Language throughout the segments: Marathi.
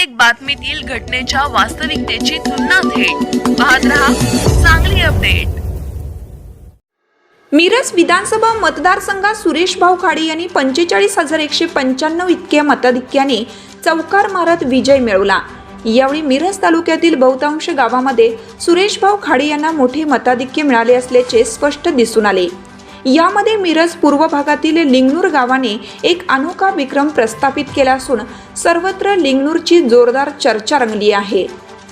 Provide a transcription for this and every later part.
प्रत्येक बातमीतील घटनेच्या वास्तविकतेची तुलना थेट. पाहत रहा चांगली अपडेट. मिरज विधानसभा मतदारसंघात सुरेश भाऊ खाडे यांनी पंचेचाळीस हजार एकशे पंच्याण्णव इतक्या मताधिक्याने चौकार मारत विजय मिळवला. यावेळी मिरज तालुक्यातील बहुतांश गावामध्ये सुरेश भाऊ खाडे यांना मोठे मताधिक्य मिळाले असल्याचे स्पष्ट दिसून आले. यामध्ये मिरज पूर्व भागातील लिंगनूर गावाने एक अनोखा विक्रम प्रस्थापित केला असून सर्वत्र लिंगनूरची जोरदार चर्चा रंगली आहे.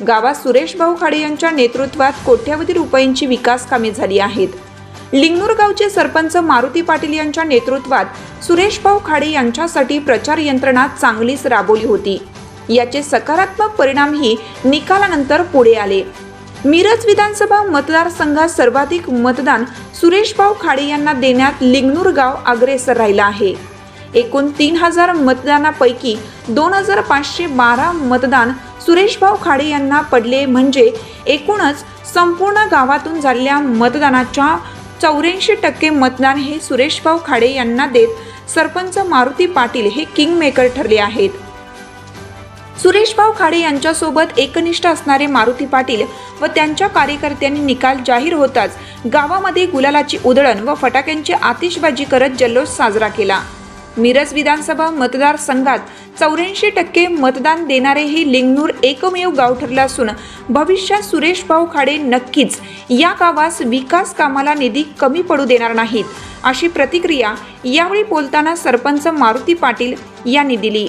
गावात सुरेश भाऊ खाडे यांच्या नेतृत्वात कोट्यावधी रुपयांची विकास कामे झाली आहेत. लिंगनूर गावचे सरपंच मारुती पाटील यांच्या नेतृत्वात सुरेश भाऊ खाडे यांच्यासाठी प्रचार यंत्रणा चांगलीच राबवली होती. याचे सकारात्मक परिणामही निकालानंतर पुढे आले. मिरज विधानसभा मतदारसंघात सर्वाधिक मतदान सुरेश भाऊ खाडे यांना देण्यात लिंगनूर गाव अग्रेसर राहिला आहे. एकूण तीन हजार मतदानापैकी दोन हजार पाचशे बारा मतदान सुरेशभाऊ खाडे यांना पडले म्हणजे एकूणच संपूर्ण गावातून झालेल्या मतदानाच्या चौऱ्याऐंशी टक्के मतदान हे सुरेशभाऊ खाडे यांना देत सरपंच मारुती पाटील हे किंग मेकर ठरले आहेत. सुरेशभाऊ खाडे यांच्यासोबत एकनिष्ठ असणारे मारुती पाटील व त्यांच्या कार्यकर्त्यांनी निकाल जाहीर होताच गावामध्ये गुलालाची उधळण व फटाक्यांची आतिषबाजी करत जल्लोष साजरा केला. मिरज विधानसभा मतदारसंघात चौऱ्याऐंशी टक्के मतदान देणारे हे लिंगनूर एकमेव गाव ठरलं असून भविष्यात सुरेश भाऊ खाडे नक्कीच या गावास विकास कामाला निधी कमी पडू देणार नाहीत अशी प्रतिक्रिया यावेळी बोलताना सरपंच मारुती पाटील यांनी दिली.